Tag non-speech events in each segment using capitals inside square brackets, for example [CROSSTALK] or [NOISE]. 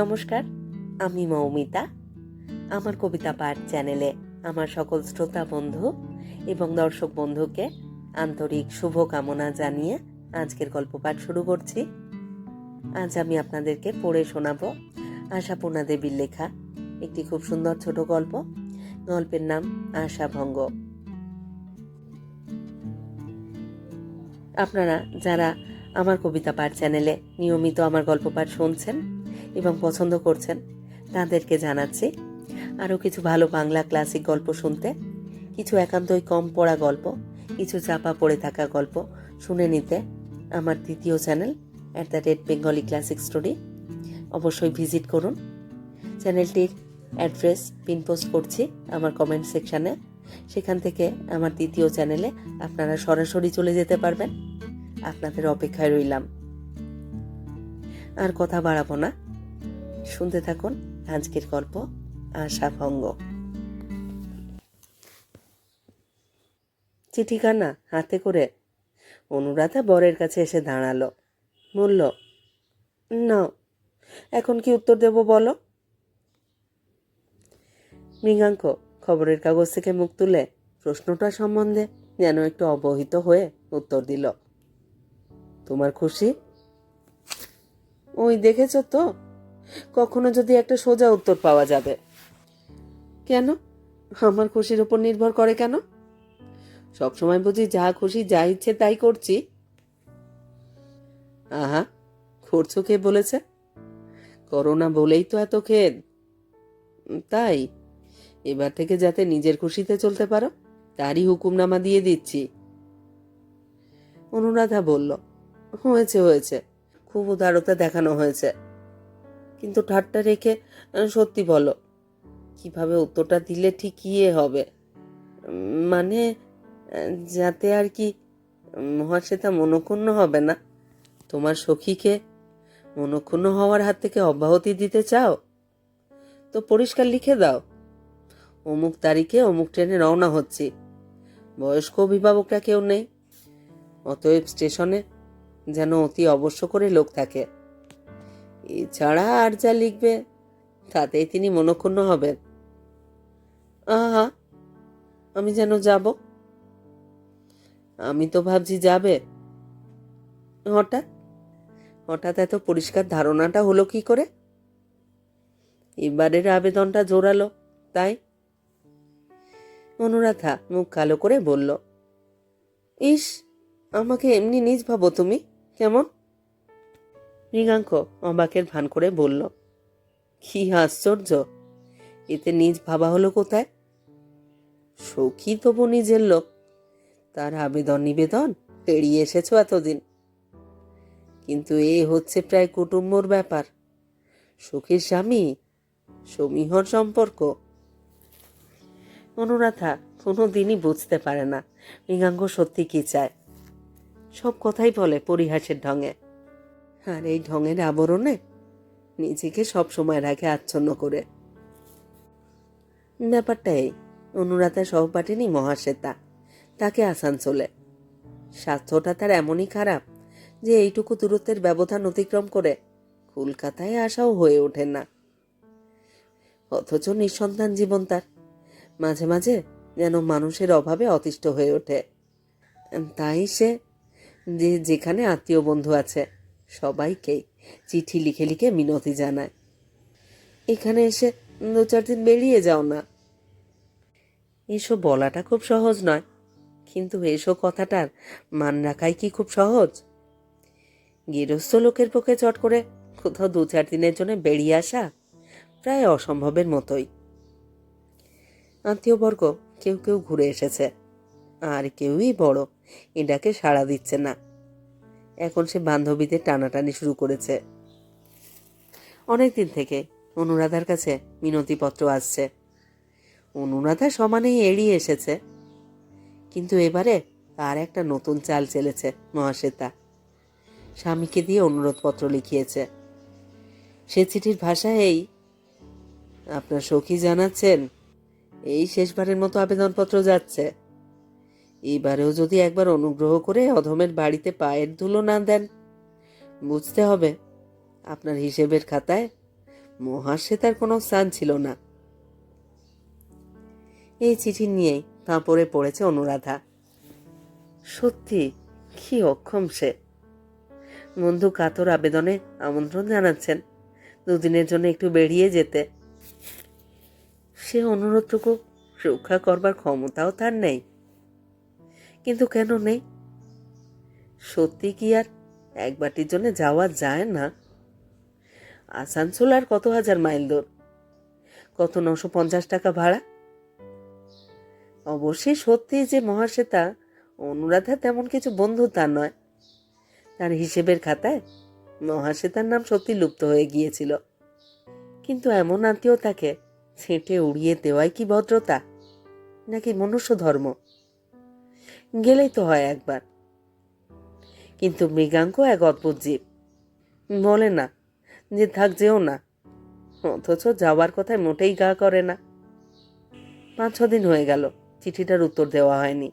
নমস্কার, আমি মৌমিতা। আমার কবিতা পাঠ চ্যানেলে আমার সকল শ্রোতা বন্ধু এবং দর্শক বন্ধুকে আন্তরিক শুভকামনা জানিয়ে আজকের গল্প পাঠ শুরু করছি। আজ আমি আপনাদেরকে পড়ে শোনাবো আশাপূর্ণা দেবীর লেখা, একটি খুব সুন্দর ছোট গল্প। গল্পের নাম আশাভঙ্গ আপনারা যারা আমার কবিতা পাঠ চ্যানেলে নিয়মিত আমার গল্প পাঠ শুনছেন এবং পছন্দ করছেন, তাদেরকে জানাচ্ছি। আরও কিছু ভালো বাংলা ক্লাসিক গল্প শুনতে, কিছু একান্তই কম পড়া গল্প, কিছু চাপা পড়ে থাকা গল্প শুনে নিতে আমার দ্বিতীয় channel at the rate Bengali classic story অবশ্যই ভিজিট করুন। চ্যানেলটির অ্যাড্রেস পিন পোস্ট করছি আমার কমেন্ট সেকশানে সেখান থেকে আমার দ্বিতীয় চ্যানেলে আপনারা সরাসরি চলে যেতে পারবেন। আপনাদের অপেক্ষায় রইলাম। আর কথা বাড়াবো না। শুনতে থাকুন আজকের গল্প আশাভঙ্গ। চিঠিখানা হাতে করে অনুরাধা বরের কাছে এসে দাঁড়াল। বলল না এখন কি উত্তর দেব বলো? মৃগাঙ্ক খবরের কাগজ থেকে মুখ তুলে প্রশ্নটা সম্বন্ধে যেন একটু অবহিত হয়ে উত্তর দিল, তোমার খুশি? ওই দেখেছ তো কখনো যদি একটা সোজা উত্তর পাওয়া যাবে। কেন? আমার খুশির উপর নির্ভর করে কেন? সবসময় বুঝি যা খুশি, যা ইচ্ছে তাই করছি। আহা, করছ কে বলেছে? করোনা বলেই তো এত খেদ। তাই, এবার থেকে যাতে নিজের খুশিতে চলতে পারো, তারই হুকুমনামা দিয়ে দিচ্ছি। অনুরাধা বলল, হয়েছে হয়েছে। খুব উদারতা দেখানো হয়েছে। কিন্তু ঠাট্টা রেখে সত্যি বলো, কীভাবে উত্তরটা দিলে ঠিক ইয়ে হবে? মানে যাতে আর কি মহাশ্বেতা মনক্ষুণ্ণ হবে না? তোমার সখীকে মনক্ষুণ্ণ হওয়ার হাত থেকে অব্যাহতি দিতে চাও? তো পরিষ্কার লিখে দাও। অমুক তারিখে অমুক ট্রেনে রওনা হচ্ছি। বয়স্ক অভিভাবকরা কেউ নেই। অতএব স্টেশনে যেন অতি অবশ্য করে লোক থাকে। এছাড়া আর যা লিখবে, তাতেই তিনি মনক্ষুণ্ণ হবেন। আহা, আমি যেন যাব? আমি তো ভাবছি যাবে। হঠাৎ? হঠাৎ এত পরিষ্কার ধারণাটা হলো কি করে? এবারের আবেদনটা জোরালো, তাই? অনুরাধা মুখ কালো করে বলল, ইস, আমাকে এমনি নিজ ভাবো তুমি, কেমন? মৃগাঙ্ক অবাকের ভান করে বলল, কি আশ্চর্য! এতে নিজ ভাবা হলো কোথায়? সখী তবু নিজের লোক। তার আবেদন নিবেদন এড়িয়ে এসেছ এতদিন। কিন্তু এ হচ্ছে প্রায় কুটুম্বর ব্যাপার। সখীর স্বামী, সমীহর সম্পর্ক। অনুরাধা কোনো দিনই বুঝতে পারে না মৃগাঙ্গ সত্যি কি চায়। সব কথাই বলে পরিহাসের ঢঙে। আর এই ঢঙের আবরণে নিজেকে সব সময় রাখে আচ্ছন্ন করে। ব্যাপারটা এই, অনুরাধা সহপাঠিনী মহাশ্বেতা, তাকে আসানসোলে। স্বাস্থ্যটা তার এমনই খারাপ যে এইটুকু দূরত্বের ব্যবধান অতিক্রম করে কলকাতায় আসাও হয়ে ওঠে না। অথচ নিঃসন্তান জীবন তার, মাঝে মাঝে যেন মানুষের অভাবে অতিষ্ঠ হয়ে ওঠে। তাই সে যে যেখানে আত্মীয় বন্ধু আছে সবাইকেই চিঠি লিখে লিখে মিনতি জানায়। এখানে এসে দু চার দিন বেরিয়ে যাও না। এসব বলাটা খুব সহজ নয়, কিন্তু এসো কথাটার মান রাখাই কি খুব সহজ? গৃহস্থ লোকের পক্ষে চট করে কোথাও দু চার দিনের জন্য বেরিয়ে আসা প্রায় অসম্ভবের মতোই। আত্মীয়বর্গ কেউ কেউ ঘুরে এসেছে, আর কেউই বড়, এটাকে সাড়া দিচ্ছে না। এখন সে বান্ধবীদের টানাটানি শুরু করেছে। অনেক দিন থেকে অনুরাধার কাছে মিনতিপত্র আসছে। অনুরাধা সমানেই এড়িয়ে এসেছে। কিন্তু এবারে আর একটা নতুন চাল চেলেছে মহাশ্বেতা। স্বামীকে দিয়ে অনুরোধপত্র লিখিয়েছে। সে চিঠির ভাষা এই, আপনার সখী জানাচ্ছেন, এই শেষবারের মতো আবেদনপত্র যাচ্ছে। এবারেও যদি একবার অনুগ্রহ করে অধমের বাড়িতে পায়ের ধুলো না দেন। বুঝতে হবে, আপনার হিসেবের খাতায় মহাশ্বেতার কোনো স্থান ছিল না। এই চিঠি নিয়েই তাঁপরে পড়েছে অনুরাধা। সত্যি, কি অক্ষম সে। বন্ধু কাতর আবেদনে আমন্ত্রণ জানাচ্ছেন, দুদিনের জন্য একটু বেরিয়ে যেতে। সে অনুরোধটুকু রক্ষা করবার ক্ষমতাও তার নেই। কিন্তু কেন নেই? সত্যি কি আর একবারটির জন্য যাওয়া যায় না? আসানসোল আর কত হাজার মাইল দূর? কত নশো পঞ্চাশ টাকা ভাড়া? অবশ্যই সত্যি যে মহাশ্বেতা, অনুরাধা তেমন কিছু বন্ধু তা নয়। তার হিসেবের খাতায় মহাশ্বেতার নাম সত্যি লুপ্ত হয়ে গিয়েছিল। কিন্তু এমন আত্মীয়তাকে ছেঁটে উড়িয়ে দেওয়াই কি ভদ্রতা, নাকি মনুষ্য ধর্ম? গেলেই তো হয় একবার। কিন্তু মৃগাঙ্ক এক অদ্ভুত জীব। বলে না, যে থাক যেও না, অথচ যাওয়ার কথায় মোটেই গা করে না। পাঁচ ছ দিন হয়ে গেল, চিঠিটার উত্তর দেওয়া হয়নি।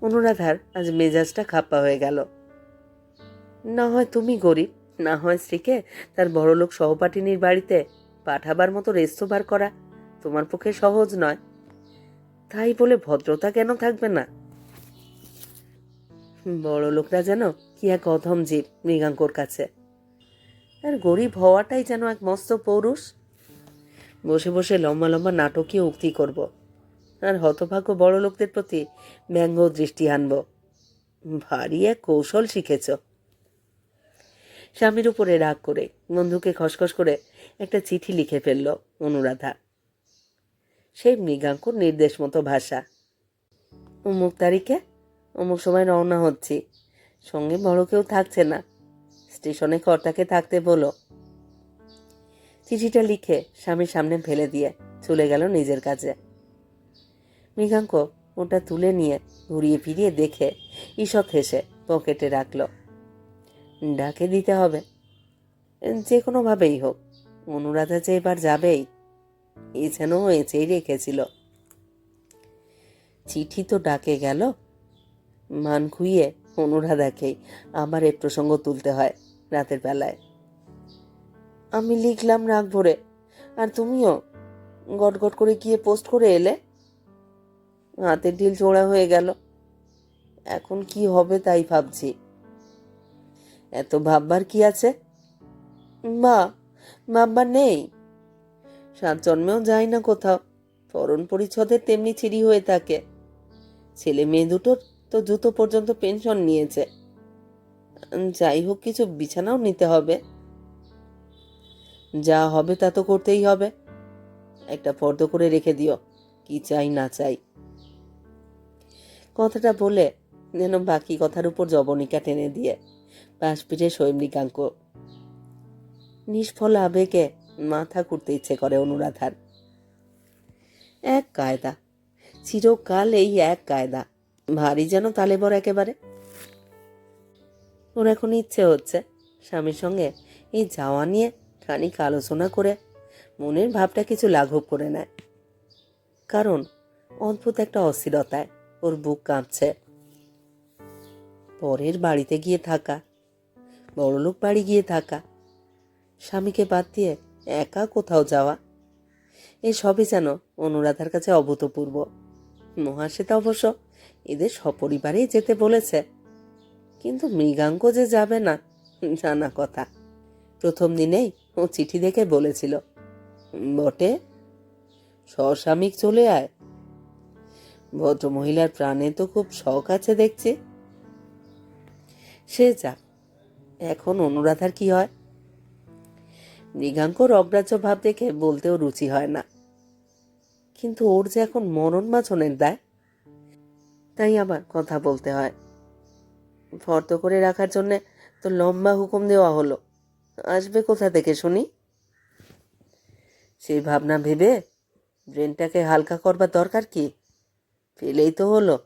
অনুরাধার আজ মেজাজটা খাপ্পা হয়ে গেল। না হয় তুমি গরিব, না হয় স্ত্রীকে তার বড়লোক সহপাঠিনীর বাড়িতে পাঠাবার মতো রেস্তোবার করা তোমার পক্ষে সহজ নয়। তাই বলে ভদ্রতা কেন থাকবে না? বড় লোকরা যেন কি এক অধম জীব মৃগাঙ্কর কাছে। আর গরিব হওয়াটাই যেন এক মস্ত পৌরুষ। বসে বসে লম্বা লম্বা নাটকীয় উক্তি করব। আর হতভাগ্য বড় লোকদের প্রতি ব্যঙ্গ দৃষ্টি আনব। ভারী এক কৌশল শিখেছ। স্বামীর উপরে রাগ করে, বন্ধুকে খসখস করে একটা চিঠি লিখে ফেলল অনুরাধা। সেই মৃগাঙ্কুর নির্দেশ মতো ভাষা। অমুক তারিখে অমুক সময় রওনা হচ্ছি। সঙ্গে বড় কেউ থাকছে না। স্টেশনে কর্তাকে থাকতে বলো। চিঠিটা লিখে স্বামীর সামনে ফেলে দিয়ে চলে গেল নিজের কাছে মৃগাঙ্ক ওটা তুলে নিয়ে ঘুরিয়ে ফিরিয়ে দেখে ঈষৎ হেসে পকেটে রাখল। ডাকে দিতে হবে। যে কোনোভাবেই হোক, অনুরাধা যে এবার যাবেই, এ যেন এঁচেই রেখেছিল। চিঠি তো ডাকে গেল। মান খুইয়ে অনুরাধাকেই আবার এ প্রসঙ্গ তুলতে হয় রাতের বেলায়। আমি লিখলাম রাগ ভরে, আর তুমিও গটগট করে গিয়ে পোস্ট করে এলে? হাতের ঢিল চোড়া হয়ে গেল। এখন কি হবে তাই ভাবছি। এত ভাববার কি আছে? মা, ভাববার নেই। সাত জন্মেও যায় না কোথাও পরণ পরিচ্ছদের তেমনি ছিরি হয়ে থাকে। ছেলে মেয়ে দুটোর তো জুতো পর্যন্ত পেনশন নিয়েছে। যাই হোক, কিছু বিছানাও নিতে হবে। যা হবে তা তো করতেই হবে। একটা ফর্দ করে রেখে দিও, কি চাই না চাই। কথাটা বলে যেন বাকি কথার উপর জবনিকা টেনে দিয়ে পাশ পিঠে নিষ্ফল আবেগে মাথা করতে ইচ্ছে করে অনুরাধার। এক কায়দা, চিরকাল এই এক কায়দা। ভারী যেন তালে তালেবর একেবারে। ওর এখন ইচ্ছে হচ্ছে স্বামীর সঙ্গে এই যাওয়া নিয়ে খানিক আলোচনা করে মনের ভাবটা কিছু লাঘব করে নেয়। কারণ অদ্ভুত একটা অস্থিরতায় ওর বুক কাঁপছে। পরের বাড়িতে গিয়ে থাকা, বড়লোক বাড়ি গিয়ে থাকা, স্বামীকে বাদ দিয়ে একা কোথাও যাওয়া এই সবই যেন অনুরাধার কাছে অভূতপূর্ব। মহাশ্বেতা অবশ্য এদের সপরিবারেই যেতে বলেছে। কিন্তু মৃগাঙ্ক যে যাবে না, জানা কথা। প্রথম দিনেই ও চিঠি দেখে বলেছিল, বটে সস্বামিক চলে আয়। ভদ্রমহিলার প্রাণে তো খুব শখ আছে দেখছি। সে যাক এখন অনুরাধার কি হয়? মৃগাঙ্কর অগ্রাহ্য ভাব দেখে বলতেও রুচি হয় না। কিন্তু ওর যে এখন মরণ মাছনের দায় তাই আবার কথা বলতে হয়। ফর্দ করে রাখার জন্যে তো লম্বা হুকুম দেওয়া হলো। আসবে কোথা থেকে শুনি? সেই ভাবনা ভেবে ব্রেনটাকে হালকা করবার দরকার কি? ফেলেই তো হলো।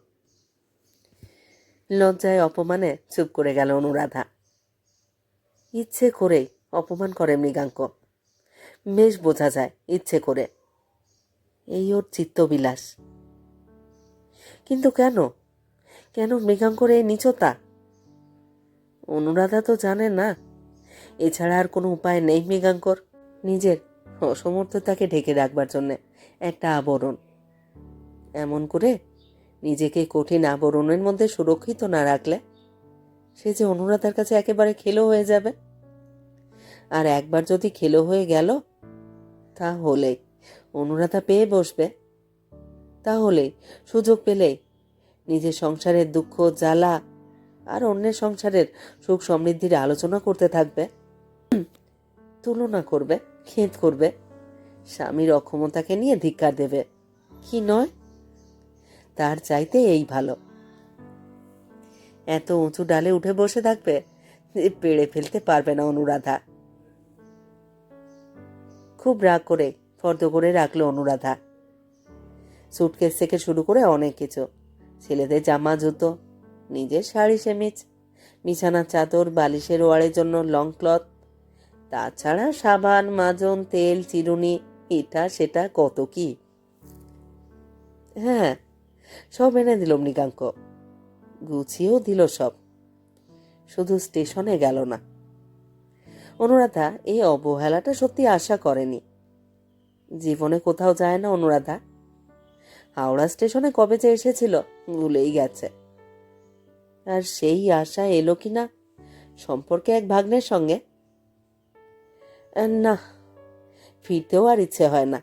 লজ্জায় অপমানে চুপ করে গেল অনুরাধা। ইচ্ছে করেই অপমান করে মৃগাঙ্ক। বেশ বোঝা যায় ইচ্ছে করে। এই ওর চিত্তবিলাস। কিন্তু কেন? কেন মৃগাঙ্কর এই নিচতা? অনুরাধা তো জানে না। এছাড়া আর কোনো উপায় নেই মৃগাঙ্কর নিজের অসমর্থতাকে ঢেকে রাখবার জন্য একটা আবরণ। এমন করে নিজেকে কঠিন আবরণের মধ্যে সুরক্ষিত না রাখলে সে যে অনুরাধার কাছে একেবারে খেলো হয়ে যাবে। আর একবার যদি খেলো হয়ে গেল, তাহলে অনুরাধা পেয়ে বসবে। তাহলে সুযোগ পেলে নিজের সংসারের দুঃখ, জ্বালা আর অন্যের সংসারের সুখ সমৃদ্ধির আলোচনা করতে থাকবে। তুলনা করবে, খেদ করবে। স্বামীর অক্ষমতাকে নিয়ে ধিক্কার দেবে। কি নয়? তার চাইতে এই ভালো। এত উঁচু ডালে উঠে বসে থাকবে যে পেড়ে ফেলতে পারবে না অনুরাধা। খুব রাগ করে ফর্দ করে রাখল অনুরাধা। সুটকেস থেকে শুরু করে অনেক কিছু। ছেলেদের জামা, জুতো, নিজের শাড়ি, সেমিজ বিছানার চাদর, বালিশের ওয়ারের জন্য লং ক্লথ তাছাড়া সাবান, মাজন, তেল, চিরুনি, এটা, সেটা, কত কি। হ্যাঁ সব এনে দিল মৃগাঙ্ক। গুছিয়েও দিল সব। শুধু স্টেশনে গেল না। অনুরাধা এই অবহেলাটা সত্যি আশা করেনি। জীবনে কোথাও যায় না অনুরাধা। হাওড়া স্টেশনে কবে যে এসেছিল, ভুলেই গেছে। আর সেই আশা এলো কি না? সম্পর্কে এক ভাগ্নের সঙ্গে? না, ফিরতেও আর ইচ্ছে হয় না।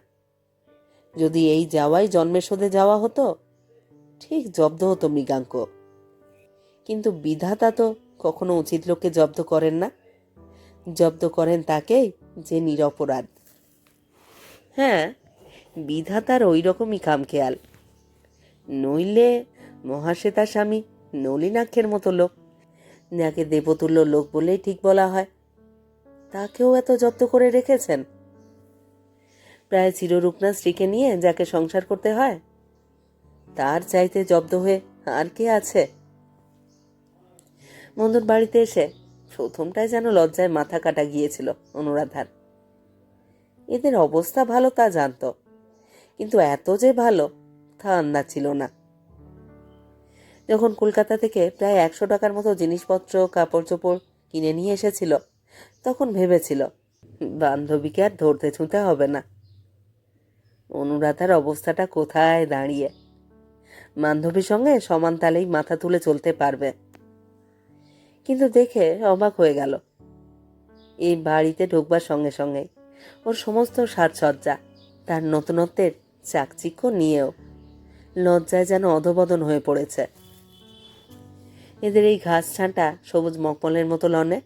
যদি এই যাওয়াই জন্মের শোধে যাওয়া হতো, ঠিক জব্দ হতো মৃগাঙ্ক। কিন্তু বিধাতা তো কখনো উচিত লোককে জব্দ করেন না। জব্দ করেন তাকেই যে নিরপরাধ। হ্যাঁ বিধাতার ওই রকমই খামখেয়াল। নইলে মহাশ্বেতা স্বামী নলিনাক্ষের মতো লোক। যাকে দেবতুল্য লোক বলেই ঠিক বলা হয়। তাকেও এত যত্ন করে রেখেছেন? প্রায় চিররূপনা স্ত্রীকে নিয়ে যাকে সংসার করতে হয়, তার চাইতে জব্দ হয়ে আর কে আছে? বন্ধুর বাড়িতে এসে প্রথমটায় যেন লজ্জায় মাথা কাটা গিয়েছিল অনুরাধার। এদের অবস্থা ভালো তা জানতো। কিন্তু এত যে ভালো তা আন্দাজ ছিল না। যখন কলকাতা থেকে প্রায় একশো টাকার মতো জিনিসপত্র কাপড় চোপড় কিনে নিয়ে এসেছিল, তখন ভেবেছিল, বান্ধবীকে আর ধরতে ছুঁতে হবে না। অনুরাধার অবস্থাটা কোথায় দাঁড়িয়ে? বান্ধবীর সঙ্গে সমান তালেই মাথা তুলে চলতে পারবে। কিন্তু দেখে অবাক হয়ে গেল। এই বাড়িতে ঢুকবার সঙ্গে সঙ্গে ওর সমস্ত সাজসজ্জা, তার নতুনত্বের চাকচিক্য নিয়েও। লজ্জায় যেন অধবদন হয়ে পড়েছে। এদের এই ঘাস ছাঁটা সবুজ মকমলের মতো লনে।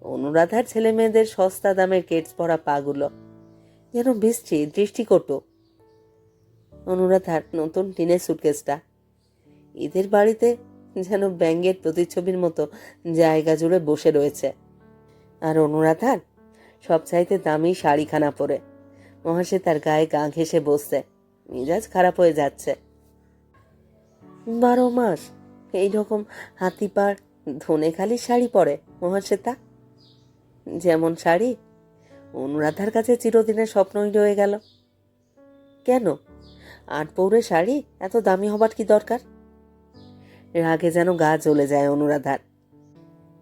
অনুরাধার ছেলে মেয়েদের সস্তা দামের কেটস পরা পাগুলো। যেন বৃষ্টি দৃষ্টিকটু। অনুরাধার নতুন টিনের সুটকেসটা। এদের বাড়িতে যেন ব্যাঙ্গের প্রতিচ্ছবির মতো জায়গা জুড়ে বসে রয়েছে। আর অনুরাধার সবচাইতে দামি শাড়িখানা পরে। মহাশে তার গায়ে গা ঘেসে বসছে। মেজাজ খারাপ হয়ে যাচ্ছে। বারো মাস, এইরকম হাতি পাড় ধনে খালি শাড়ি পরে, মহাশ্বেতা। যেমন শাড়ি, অনুরাধার কাছে চিরদিনের স্বপ্নই রয়ে গেল। কেন? আট পৌরে শাড়ি, এত দামি হবার কি দরকার? রাগে যেন গা জ্বলে যায় অনুরাধার।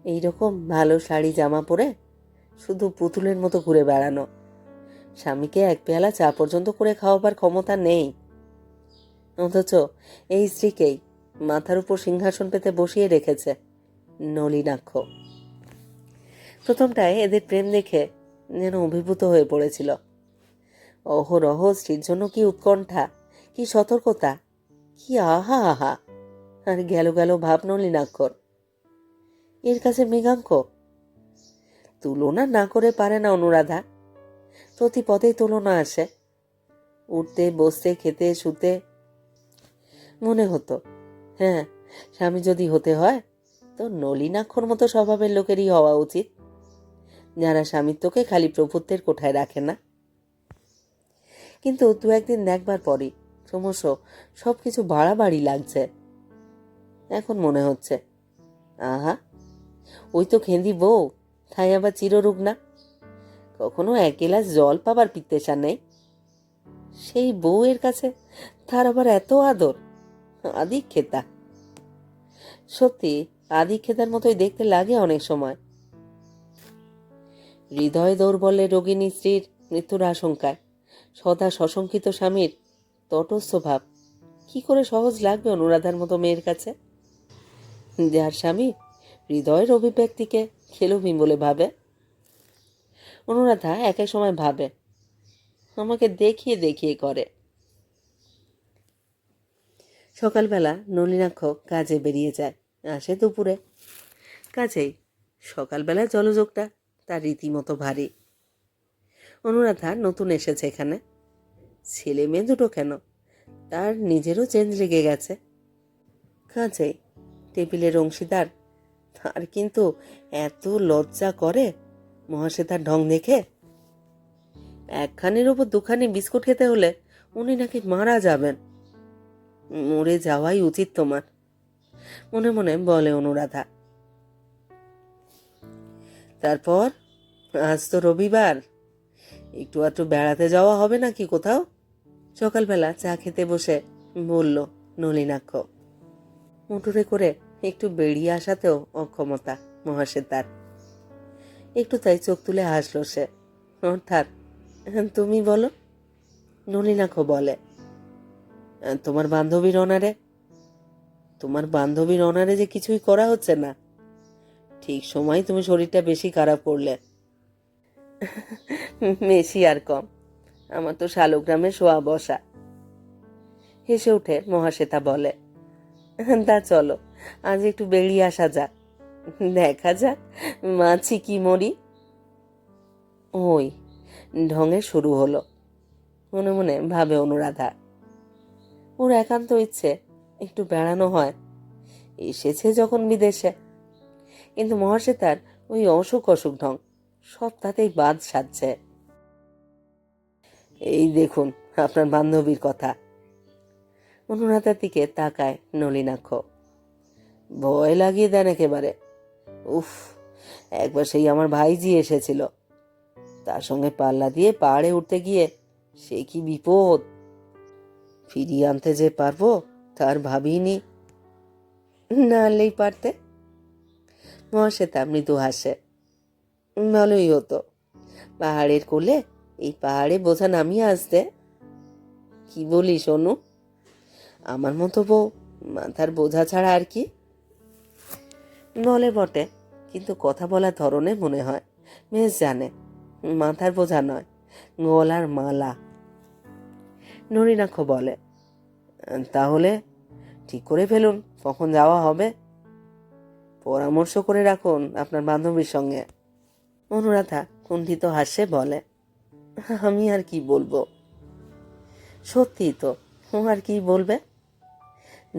এইরকম ভালো শাড়ি, জামা পরে শুধু পুতুলের মতো ঘুরে বেড়ানো। স্বামীকে এক পেয়ালা চা পর্যন্ত করে খাওয়াবার ক্ষমতা নেই। অথচ এই স্ত্রীকেই মাথার উপর সিংহাসন পেতে বসিয়ে রেখেছে নলিনাক্ষ। প্রথমটায় এদের প্রেম দেখে যেন অভিভূত হয়ে পড়েছিল। অহরহ স্ত্রীর জন্য কি উৎকণ্ঠা, কি সতর্কতা, কি আহা আহা, আর গেল গেল ভাব নলিনাক্ষর। এর কাছে মৃগাঙ্ক, তুলনা না করে পারে না অনুরাধা প্রতি পদেই তুলনা আসে। উঠতে, বসতে, খেতে, শুতে মনে হতো। হ্যাঁ স্বামী যদি হতে হয়, তো নলিনাক্ষর মতো স্বভাবের লোকেরই হওয়া উচিত। যারা স্বামিত্বকে খালি প্রভুত্বের কোঠায় রাখে না। কিন্তু দু একদিন দেখবার পরই, ক্রমশ সব কিছু বাড়াবাড়ি লাগছে। এখন মনে হচ্ছে, আহা, ওই তো খেন্দি বউ, তাই আবার চিররূপ না কখনো এক গেলাস জল পাবার পিত্তেশা নেই। সেই বউয়ের কাছে তার আবার এত আদর আদি খেতা সত্যি আদি খেতার মতোই দেখতে লাগে অনেক সময়। হৃদয় দৌর্বল্যে রোগিণী স্ত্রীর মৃত্যুর আশঙ্কায়, সদা সশঙ্কিত স্বামীর তটস্থ ভাব। কি করে সহজ লাগবে অনুরাধার মতো মেয়ের কাছে? যার স্বামী হৃদয়ের অভিব্যক্তিকে খেলুমি বলে ভাবে। অনুরাধা এক এক সময় ভাবে। আমাকে দেখিয়ে দেখিয়ে করে। সকালবেলা নলিনাক্ষ কাজে বেরিয়ে যায়। আসে দুপুরে। কাজেই সকালবেলা জলযোগটা তার রীতিমতো ভারী। অনুরাধা নতুন এসেছে এখানে। ছেলে মেয়ে দুটো কেন? তার নিজেরও চেঞ্জ লেগে গেছে। কাজেই টেবিলের অংশীদার, তার কিন্তু এত লজ্জা করে। মহাশ্বেতার ঢং দেখে, একখানির ওপর দুখানি বিস্কুট খেতে হলে উনি নাকি মারা যাবেন। মরে যাওয়াই উচিত তোমার, মনে মনে বলে অনুরাধা। তারপর, আজ তো রবিবার, একটু আধটু বেড়াতে যাওয়া হবে নাকি কোথাও? সকালবেলা চা খেতে বসে বলল নলিনাক্ষ। মোটরে করে একটু বেরিয়ে আসাতেও অক্ষমতা মহাশ্বেতার একটু তাই চোখ তুলে হাসলো সে। অর্থাৎ, তুমি বলো? নলিনাক্ষ বলে, তোমার বান্ধবীর অনারে, তোমার বান্ধবীর অনারে যে কিছুই করা হচ্ছে না। ঠিক সময় তুমি শরীরটা বেশি খারাপ করলে। বেশি আর কম। আমার তো শালগ্রামে শোয়া বসা। হেসে উঠে মহাশ্বেতা বলে, তা চলো, আজ একটু বেরিয়ে আসা যাক। দেখা যাক, মাছি কি মরি। ওই, ঢঙে শুরু হলো। মনে মনে ভাবে অনুরাধা। ওর একান্ত ইচ্ছে, একটু বেড়ানো হয়। এসেছে যখন বিদেশে। কিন্তু মহাশ্বেতার ওই অসুখ অসুখ ঢং সব তাতেই বাদ সাজছে। এই দেখুন, আপনার বান্ধবীর কথা। অনুরাধার দিকে তাকায় নলিনাক্ষ। ভয় লাগিয়ে দেন একেবারে। উফ, একবার সেই আমার ভাইজি এসেছিল। তার সঙ্গে পাল্লা দিয়ে পাহাড়ে উঠতে গিয়ে সে কি বিপদ? ফিরিয়ে আনতে যে পারব, তার ভাবিনি। না আনলেই পারতে। মহাশে মহাশ্বেতা মৃদু হাসে। ভালোই হতো। পাহাড়ের কোলে এই পাহাড়ে বোঝা নামিয়ে আসতে। কি বলি সোনু আমার মতো বউ, মাথার বোঝা ছাড়া আর কি? বলে বটে, কিন্তু কথা বলার ধরনে মনে হয়। বেশ জানে, মাথার বোঝা নয়, গলার মালা। নরিনাক্ষ বলে, তাহলে ঠিক করে ফেলুন, কখন যাওয়া হবে? পরামর্শ করে রাখুন আপনার বান্ধবীর সঙ্গে। অনুরাধা কুণ্ঠিত হাসে বলে, আমি আর কি বলব? সত্যি তো, ও আর কি বলবে?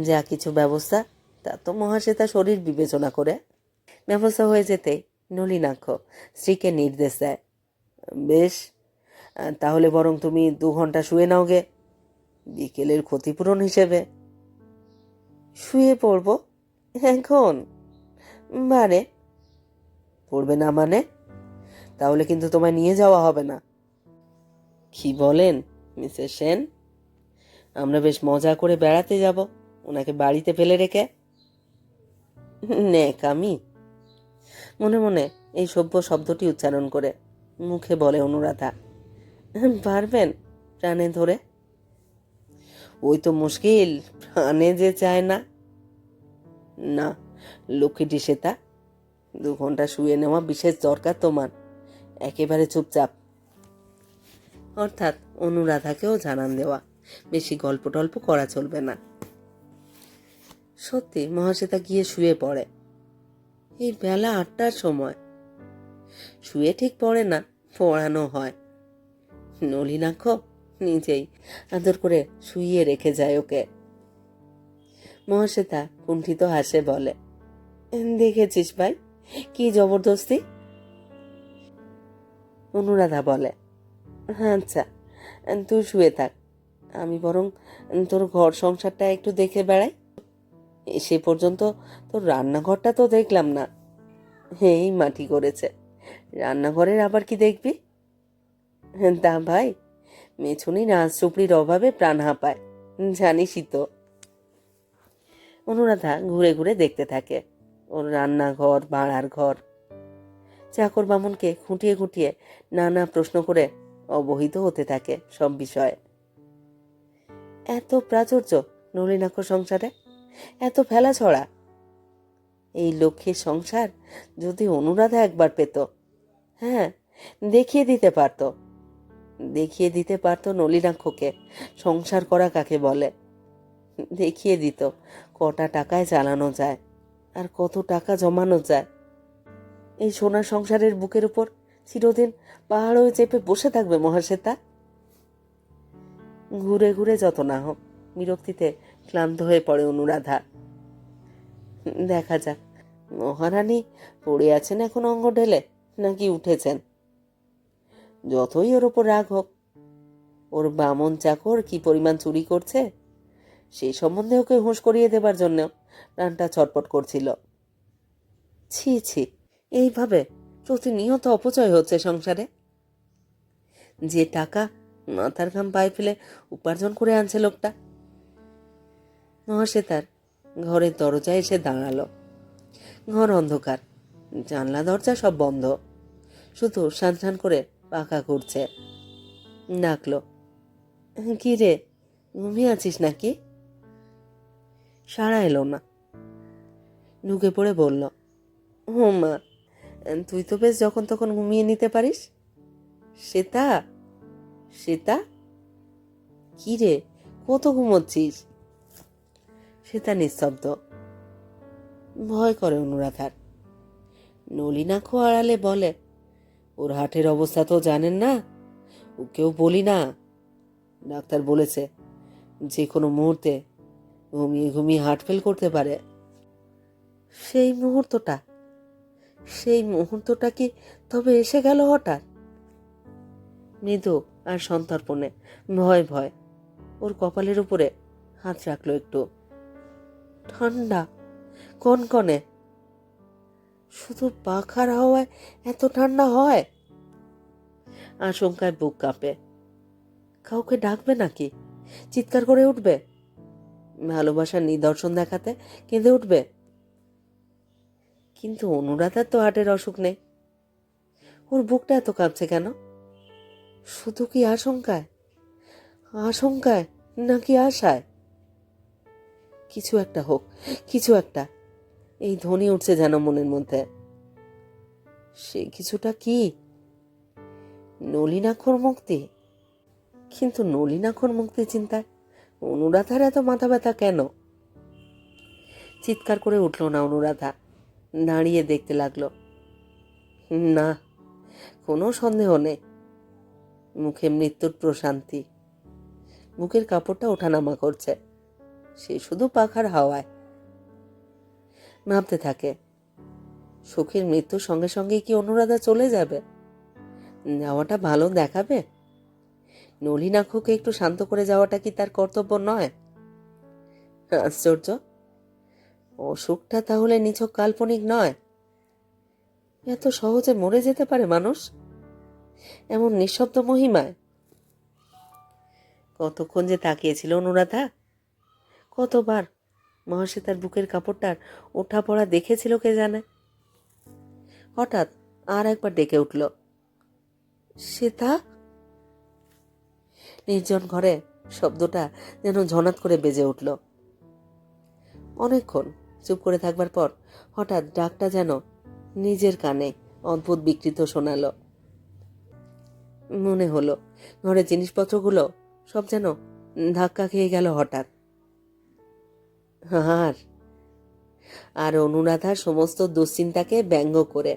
যা কিছু ব্যবস্থা তা তো মহাশ্বেতা শরীর বিবেচনা করে। ব্যবস্থা হয়ে যেতে নলিনাক্ষ স্ত্রীকে নির্দেশ দেয়। বেশ, তাহলে বরং তুমি দু ঘণ্টা শুয়ে নাও গে। বিকেলের ক্ষতিপূরণ হিসেবে। শুয়ে পড়ব? এখন? মানে? পড়বে না মানে? তাহলে কিন্তু তোমায় নিয়ে যাওয়া হবে না। কি বলেন, মিসেস সেন? আমরা বেশ মজা করে বেড়াতে যাব। ওনাকে বাড়িতে ফেলে রেখে। [LAUGHS] নেকামি মনে মনে এই সভ্য শব্দটি উচ্চারণ করে মুখে বলে অনুরাধা, পারবেন প্রাণে ধরে? ওই তো মুশকিল, প্রাণে যে চায় না। না লক্ষ্মীটি সেটা দু ঘণ্টা শুয়ে নেওয়া বিশেষ দরকার তোমার, একেবারে চুপচাপ। অর্থাৎ অনুরাধাকেও জানান দেওয়া, বেশি গল্প টল্প করা চলবে না। সত্যি মহাশ্বেতা গিয়ে শুয়ে পড়ে। এই বেলা আটটার সময়। শুয়ে ঠিক পড়ে না, পড়ানো হয়। নলিনাক্ষ নিজেই আদর করে শুইয়ে রেখে যায় ওকে। মহাশ্বেতা কুণ্ঠিত হাসে বলে, দেখেছিস ভাই, কি জবরদস্তি? অনুরাধা বলে আচ্ছা তুই শুয়ে থাক। আমি বরং তোর ঘর সংসারটা একটু দেখে বেড়াই। সে পর্যন্ত তোর রান্নাঘরটা তো দেখলাম না। এই মাটি করেছে। রান্নাঘরের আবার কি দেখবি? তা ভাই, মেছুনি নাচ চুপড়ির অভাবে প্রাণ হাঁপায়। জানিসই তো। অনুরাধা ঘুরে ঘুরে দেখতে থাকে ওর রান্নাঘর ভাড়ার ঘর। চাকর বামনকে খুঁটিয়ে খুঁটিয়ে নানা প্রশ্ন করে অবহিত হতে থাকে সব বিষয়ে। এত প্রাচুর্য নলিনাক্ষ সংসারে? এত ফেলা ছড়া। এই লক্ষ্মীর সংসার যদি অনুরাধা একবার পেত হ্যাঁ দেখিয়ে দিতে পারতো। দেখিয়ে দিতে পারতো নলিনাক্ষকে, সংসার করা কাকে বলে? দেখিয়ে দিত, কটা টাকায় চালানো যায়, আর কত টাকা জমানো যায়। এই সোনার সংসারের বুকের উপর চিরদিন পাহাড় হয়ে চেপে বসে থাকবে মহাশ্বেতা। ঘুরে ঘুরে যত না হোক, বিরক্তিতে ক্লান্ত হয়ে পড়ে অনুরাধা। দেখা যাক, মহারানী পড়ে আছেন এখন অঙ্গ ঢেলে, নাকি উঠেছেন? যতই ওর ওপর রাগ হোক, ওর বামন চাকর কি পরিমাণ চুরি করছে? সেই সম্বন্ধে ওকে হুঁশ করিয়ে দেবার জন্য প্রাণটা ছটপট করছিল। ছি ছি, এইভাবে প্রতিনিয়ত অপচয় হচ্ছে সংসারে। যে টাকা মাথার ঘাম পায়ে ফেলে উপার্জন করে আনছে লোকটা মহাশ্বেতার ঘরের দরজায় এসে দাঁড়াল। ঘর অন্ধকার। জানলা, দরজা সব বন্ধ। শুধু সান সান করে পাখা ঘুরছে। ডাকলো, কি রে, ঘুমিয়ে আছিস নাকি? সাড়া এলো না। ঢুকে পড়ে বলল, ও মা, তুই তো বেশ যখন তখন ঘুমিয়ে নিতে পারিস। শ্বেতা শ্বেতা, কি রে, কত ঘুমোচ্ছিস? শ্বেতা নিঃশব্দ ভয় করে অনুরাধার। নলিনাক্ষ আড়ালে বলে, ওর হাটের অবস্থা তো জানেন না? ওকেও বলি না? ডাক্তার বলেছে, যে কোনো মুহূর্তে ঘুমিয়ে ঘুমিয়ে হার্ট ফেল করতে পারে। সেই মুহূর্তটা? সেই মুহূর্তটা কি তবে এসে গেল হঠাৎ? মৃদু আর সন্তর্পণে ভয় ভয়। ওর কপালের উপরে হাত রাখল একটু। ঠান্ডা, কনকনে। শুধু পাখার হাওয়ায় এত ঠান্ডা হয়? আশঙ্কায় বুক কাঁপে। কাউকে ডাকবে নাকি? চিৎকার করে উঠবে? ভালোবাসার নিদর্শন দেখাতে কেঁদে উঠবে? কিন্তু অনুরাধার তো হাটের অসুখ নেই। ওর বুকটা এত কাঁপছে কেন? শুধু কি আশঙ্কায়? আশঙ্কায় নাকি আশায়? কিছু একটা হোক, কিছু একটা। এই ধ্বনি উঠছে যেন মনের মধ্যে। সে কিছুটা কি? নলিনাক্ষর মুক্তি? কিন্তু নলিনাক্ষর মুক্তি চিন্তায় অনুরাধার এত মাথা ব্যথা কেন? চিৎকার করে উঠল না অনুরাধা। দাঁড়িয়ে দেখতে লাগল। না, কোনো সন্দেহ নেই। মুখে মৃত্যুর প্রশান্তি। মুখের কাপড়টা ওঠানামা করছে। সে শুধু পাখার হাওয়ায়। ভাবতে থাকে। সুখের মৃত্যুর সঙ্গে সঙ্গে কি অনুরাধা চলে যাবে? যাওয়াটা ভালো দেখাবে? নলিনাক্ষকে একটু শান্ত করে যাওয়াটা কি তার কর্তব্য নয়? আশ্চর্য। অসুখটা তাহলে নিছক কাল্পনিক নয়। এত সহজে মরে যেতে পারে মানুষ? এমন নিঃশব্দ মহিমায়। কতক্ষণ যে তাকিয়েছিল অনুরাধা? কতবার? মহাশী তার বুকের কাপড়টার ওঠা পড়া দেখেছিল কে জানে? হঠাৎ আর একবার ডেকে উঠল। সীতা নির্জন ঘরে শব্দটা যেন ঝনাত করে বেজে উঠল। অনেকক্ষণ চুপ করে থাকবার পর হঠাৎ ডাকটা যেন নিজের কানে অদ্ভুত বিকৃত শোনালো। মনে হলো ঘরের জিনিসপত্রগুলো সব যেন ধাক্কা খেয়ে গেল হঠাৎ। আর আর অনুরাধার সমস্ত দুশ্চিন্তাকে ব্যঙ্গ করে,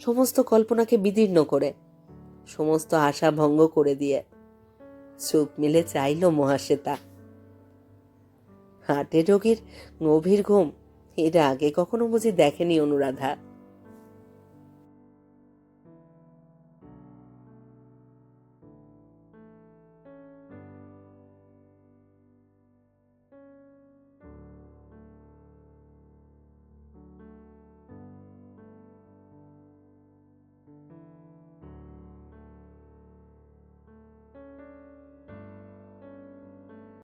সমস্ত কল্পনাকে বিদীর্ণ করে, সমস্ত আশা ভঙ্গ করে দিয়ে চুপ মিলে চাইল মহাশ্বেতা। হার্টের রোগীর গভীর ঘুম, এটা আগে কখনো বুঝি দেখেনি অনুরাধা।